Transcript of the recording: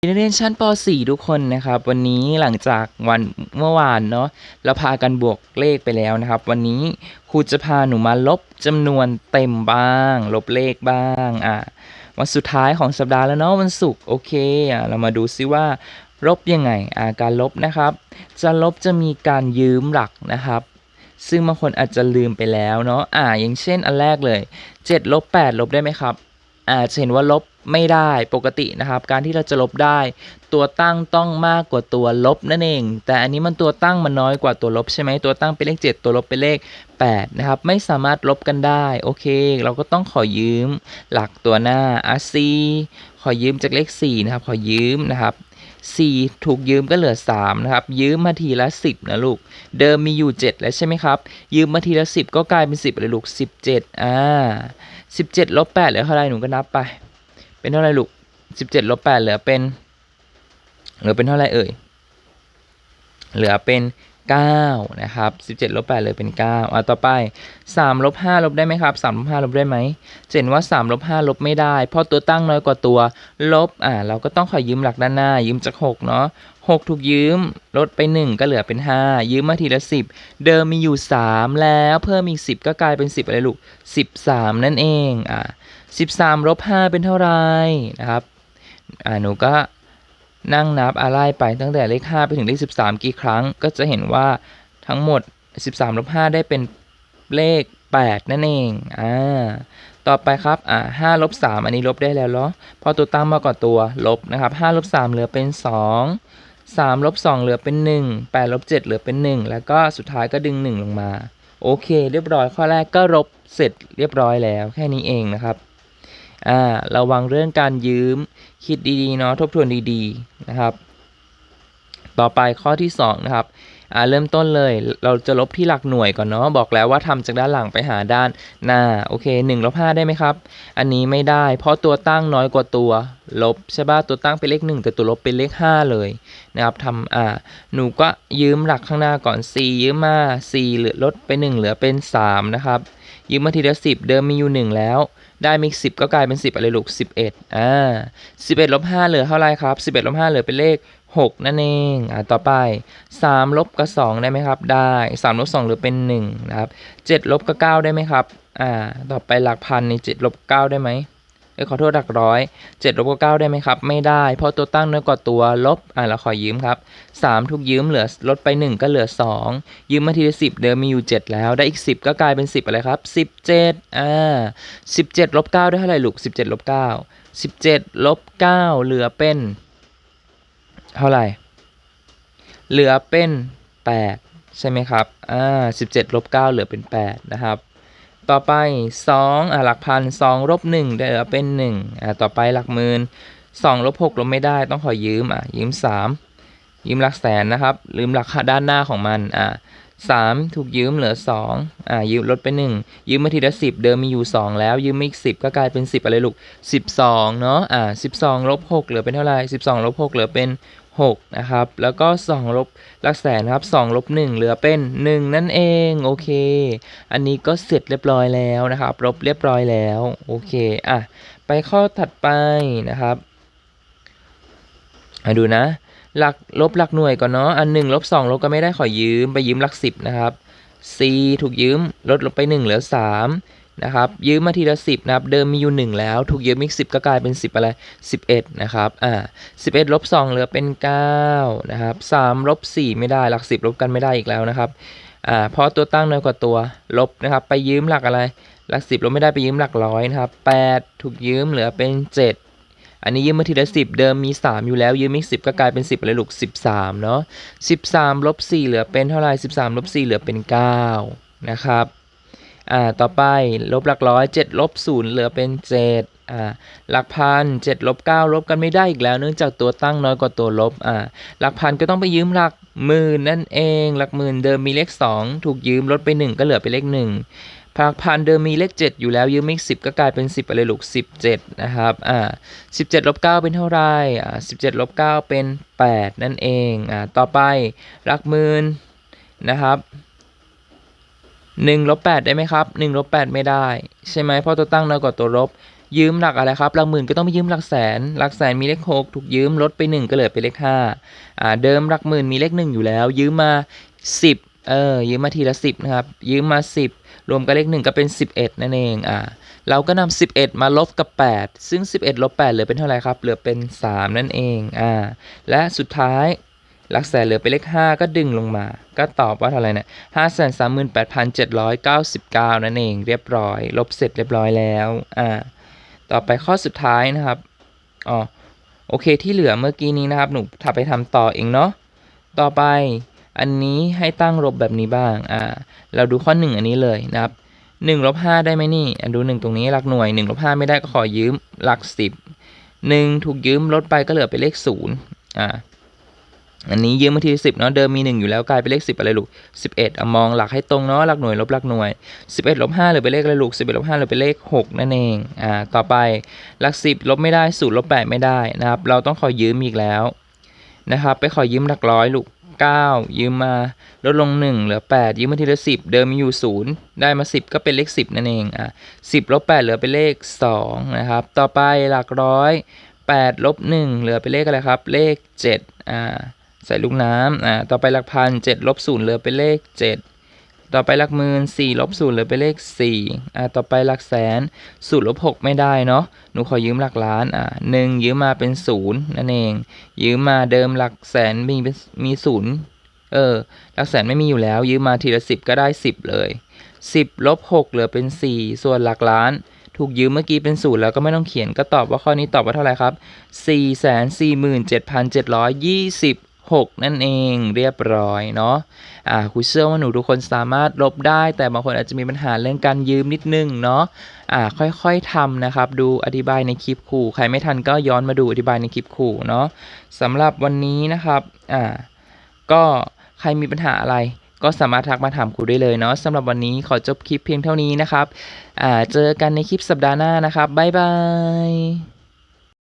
นักเรียนชั้นป .4 ทุกคนนะครับ วันนี้หลังจากวันเมื่อวานเนาะเราพากันบวกเลขไปแล้วนะครับ วันนี้ครูจะพาหนูมาลบจำนวนเต็มบ้าง ลบเลขบ้างอะวันสุดท้ายของสัปดาห์แล้วเนาะวันศุกร์โอเคอะเรามาดูซิว่า ลบยังไงอะการลบนะครับ จะลบจะมีการยืมหลักนะครับ ซึ่งบางคนอาจจะลืมไปแล้วเนาะอ่าอย่างเช่นอันแรกเลย7ลบ8ลบได้ไหมครับ อาจจะเห็นว่าลบไม่ได้ปกตินะครับ การที่เราจะลบได้ ตัวตั้งต้องมากกว่าตัวลบนั่นเอง แต่อันนี้มันตัวตั้งมันน้อยกว่าตัวลบใช่ไหมตัวตั้งเป็นเลข 7 ตัวลบเป็นเลข8นะครับไม่สามารถลบกันได้โอเค เราก็ต้องขอยืมหลักตัวหน้าอะ4ขอยืมจากเลข4นะครับขอยืมนะครับ 4 ถูกยืมก็เหลือ 3 นะครับ ยืมมาทีละ 10 นะลูก เดิมมีอยู่ 7 แล้วใช่ไหมครับ ยืมมาทีละ 10 ก็กลายเป็น 10เลยลูก 17 อ่า 17ลบ8เหลือเท่าไหรหนูก็นับไป เป็นเท่าไหรลูก 17ลบ8เหลือเป็น เหลือเป็นเท่าไหรเอ่ย เหลือเป็น 9นะครับ17ลบ8เลือเป็น9อะต่อไป3ลบ5ลบได้ไหมครับ3ลบ5ลบได้ไหมเห็นว่า3ลบ5ลบไม่ได้ เพราะตัวตั้งน้อยกว่าตัวลบอ่าเราก็ต้องขอยืมหลักด้านหน้า ยืมจาก6เนาะ6ถูกยืมลดไป 1 ก็เหลือเป็น 5 ยืมมาทีละ 10 เดิมมีอยู่ 3 แล้วเพิ่มอีก 10 ก็กลายเป็น 10 อะไรลูก 13 นั่นเองอ่า13ลบ5เป็นเท่าไหร่นะครับอ่าหนูก็ นั่งนับอะไรไปตั้งแต่เลข 5 ไปถึงเลข 13 กี่ครั้ง ก็จะเห็นว่าทั้งหมด 13ลบ5ได้เป็นเลข 8 นั่นเอง อ่า ต่อไปครับ อ่า5ลบ3อันนี้ลบได้แล้วเหรอพราะตัวตั้งมากกว่าตัวลบนะครับ5ลบ3เหลือเป็น2 3ลบ2เหลือเป็น1 8ลบ7เหลือเป็น1แล้วก็สุดท้ายก็ดึง1ลงมา โอเค เรียบร้อยข้อแรกก็ลบเสร็จเรียบร้อยแล้วแค่นี้เองนะครับ อ่าระวังเรื่องการยืม คิดดีๆเนาะทบทวนดีๆนะครับ ต่อไปข้อที่2นะครับอ่าเริ่มต้นเลยเราจะลบที่หลักหน่วยก่อนเนาะบอกแล้วว่าทำจากด้านหลังไปหาด้านหน้าโอเค1ลบ5ได้ไหมครับ อันนี้ไม่ได้ เพราะตัวตั้งน้อยกว่าตัว ลบใช่ป่ะตัวตั้งเป็นเลข1แต่ตัวลบเป็นเลข 5 เลยนะครับทำอ่าหนูก็ยืมหลักข้างหน้าก่อน 4 ยืมมา 4 เหลือลดไป 1 เหลือเป็น 3 นะครับ ยืมมาทีละ10 เดิมมีอยู่ 1 แล้ว ได้มิกสิบก็กลายเป็น 10 อะไรลูก 11 อ่า 11ลบ5เหลือเท่าไรครับ 11ลบ5เหลือเป็นเลข 6 นั่นเอง อ่า ต่อไป 3 ลบกับ 2 ได้ไหมครับ ได้ 3 ลบ 2 เหลือเป็น 1 นะครับ 7 ลบกับ 9 ได้ไหมครับ อ่า ต่อไปหลักพันใน 7 ลบ 9 ได้ไหม เอ้ยขอโทษหลักร้อย7ลบกับ9ได้ไหมครับ ไม่ได้ เพราะตัวตั้งน้อยกว่าตัวลบ อ่าเราขอยืมครับ 3 ถูกยืมเหลือลดไป 1 ก็เหลือ 2 ยืมมาทีละ10 เดิมมีอยู่ 7 แล้ว ได้อีก 10 ก็กลายเป็น 10 อะไรครับ 17 อ่า 17ลบ9ได้เท่าไหร่ลูก 17ลบ9 17ลบ9เหลือเป็น เท่าไหร่ เหลือเป็น 8 ใช่ไหมครับ อ่า17ลบ9เหลือเป็น 8 นะครับ ต่อไป2อ่าหลักพัน2ลบ1ได้เหลือเป็น1อ่าต่อไปหลักหมื่น2ลบ6ลบไม่ได้ต้องขอยืมอ่ายืม 3 ยืมหลักแสนนะครับ ลืมหลักด้านหน้าของมันอ่า3ถูกยืมเหลือ2อ่ายืมลดไป 1 ยืมมาทีละ10 เดิมมีอยู่ 2 แล้ว ยืมมาอีก 10 ก็กลายเป็น 10 อะไรลูก 12 เนาะอ่า12ลบ6เหลือเป็นเท่าไหร่12ลบ6เหลือเป็น 6 นะครับ แล้วก็ 2 ลบหลักแสนนะครับ2ลบ1เหลือเป็น 1 นั่นเอง โอเค อันนี้ก็เสร็จเรียบร้อยแล้วนะครับ ลบเรียบร้อยแล้ว โอเค อะ ไปข้อถัดไปนะครับมาดูนะ หลักลบหลักหน่วยก่อนเนาะ อันหนึ่งลบสองลบก็ไม่ได้ขอยืม ไปยืมหลักสิบนะครับ c ถูกยืม ลดลงไปหนึ่งเหลือสาม นะครับยืมมาทีละสิบนะครับ เดิมมีอยู่หนึ่งแล้ว ถูกยืมอีกสิบก็กลายเป็นสิบอะไรสิบเอ็ดนะครับอ่าสิบเอ็ดลบสองเหลือเป็นเก้านะครับสามลบสี่ไม่ได้หลักสิบลบกันไม่ได้อีกแล้วนะครับอ่าเพราะตัวตั้งน้อยกว่าตัวลบนะครับ ไปยืมหลักอะไร หลักสิบลบไม่ได้ไปยืมหลักร้อยนะครับแปดถูกยืมเหลือเป็นเจ็ดอันนี้ยืมมาทีละสิบเดิมมี 3 อยู่แล้วยืมอีกสิบก็กลายเป็น 10เลยลูก13 เนาะ13ลบ4เหลือเป็นเท่าไหร่13ลบ4เหลือเป็น 9 นะครับ อ่าต่อไปลบหลักร้อย7ลบ0เหลือเป็น7อ่าหลักพัน7ลบ9ลบกันไม่ได้อีกแล้ว เนื่องจากตัวตั้งน้อยกว่าตัวลบอ่าหลักพันก็ต้องไปยืมหลักหมื่นนั่นเอง หลักหมื่นเดิมมีเลข 2 ถูกยืมลดไป 1 ก็เหลือเป็นเลข 1หลักพันเดิมมีเลข 7 อยู่แล้วยืมอีก10 ก็กลายเป็น 10อะไรลูก17 นะครับอ่า17ลบ9เป็นเท่าไหร่อ่า17ลบ9เป็น 8 นั่นเองอ่าต่อไปหลักหมื่นนะครับ 1ลบ8ได้ไหมครับ1ลบ8ไม่ได้ ใช่ไหมเพราะตัวตั้งน้อยกว่าตัวลบ ยืมหลักอะไรครับหลักหมื่นก็ต้องไปยืมหลักแสน หลักแสนมีเลขหกถูกยืมลดไปหนึ่งก็เหลือเป็นเลขห้าอ่าเดิมหลักหมื่นมีเลขหนึ่งอยู่แล้ว ยืมมาสิบเออยืมมาทีละสิบนะครับยืมมาสิบรวมกับเลขหนึ่งก็เป็นสิบเอ็ดนั่นเองอ่าเราก็นำสิบเอ็ดมาลบกับแปดซึ่งสิบเอ็ดลบแปดเหลือเป็นเท่าไหร่ครับเหลือเป็นสามนั่นเองอ่าและสุดท้าย หลักแสนเหลือเป็นเลข 5 ก็ดึงลงมา ก็ตอบว่าเท่าไหร่เนี่ยห้าแสนสามหมื่นแปดพันเจ็ดร้อยเก้าสิบเก้านั่นเองเรียบร้อย ลบเสร็จเรียบร้อยแล้วอ่าต่อไปข้อสุดท้ายนะครับอ๋อโอเคที่เหลือเมื่อกี้นี้นะครับหนูถ้าไปทำต่อเองเนาะต่อไปอันนี้ให้ตั้งลบแบบนี้บ้างอ่าเราดูข้อ 1 อันนี้เลยนะครับ1ลบ5ได้ไหมนี่อันดู 1 ตรงนี้หลักหน่วย1ลบ5ไม่ได้ก็ขอยืมหลัก 10 1 ถูกยืมลดไปก็เหลือเป็นเลข0อ่า อันนี้ยืมมาทีสิบเนาะเดิมมีหนึ่งอยู่แล้วกลายเป็นเลขสิบอะไรลูกสิบเอ็ดอะมองหลักให้ตรงเนาะหลักหน่วยลบหลักหน่วยสิบเอ็ดลบห้าเหลือเป็นเลขอะไรลูกสิบเอ็ดลบห้าเหลือเป็นเลขหกนั่นเองอ่าต่อไปหลักสิบลบไม่ได้ศูนย์ลบแปดไม่ได้นะครับเราต้องขอยืมอีกแล้วนะครับไปขอยืมหลักร้อยลูกเก้ายืมมาลดลงหนึ่งเหลือแปดยืมมาทีละสิบเดิมมีอยู่ศูนย์ได้มาสิบก็เป็นเลขสิบนั่นเองอะสิบลบแปดเหลือเป็นเลขสองนะครับ ต่อไปหลักร้อยแปดลบหนึ่งเหลือเป็นเลขอะไรครับเลขเจ็ดอ่า ใส่ลูกน้ำอ่าต่อไปหลักพันเจ็ดลบศูนย์เหลือเป็นเลขเจ็ดต่อไปหลักหมื่นสี่ลบศูนย์เหลือเป็นเลขสี่อ่าต่อไปหลักแสนศูนย์ลบหกไม่ได้เนาะหนูขอยืมหลักล้านอ่าหนึ่งยืมมาเป็นศูนย์นั่นเอง ยืมมาเดิมหลักแสนมีเป็นมีศูนย์เออหลักแสนไม่มีอยู่แล้ว ยืมมาทีละสิบก็ได้สิบเลยสิบลบหกเหลือเป็นสี่ส่วนหลักล้านถูกยืมเมื่อกี้เป็นศูนย์แล้วก็ไม่ต้องเขียนก็ตอบว่าข้อนี้ตอบว่าเท่าไหร่ครับ 4 4 7 7 2 6 นั่นเองเรียบร้อยเนาะอ่าครูเชื่อว่าหนูทุกคนสามารถลบได้ แต่บางคนอาจจะมีปัญหาเรื่องการยืมนิดนึงเนาะอ่าค่อยๆทำนะครับ ดูอธิบายในคลิปครูใครไม่ทันก็ย้อนมาดูอธิบายในคลิปครูเนาะสำหรับวันนี้นะครับอ่าก็ใครมีปัญหาอะไรก็สามารถทักมาถามครูได้เลยเนาะสำหรับวันนี้ขอจบคลิปเพียงเท่านี้นะครับ เจอกันในคลิปสัปดาห์หน้านะครับ บ๊ายบาย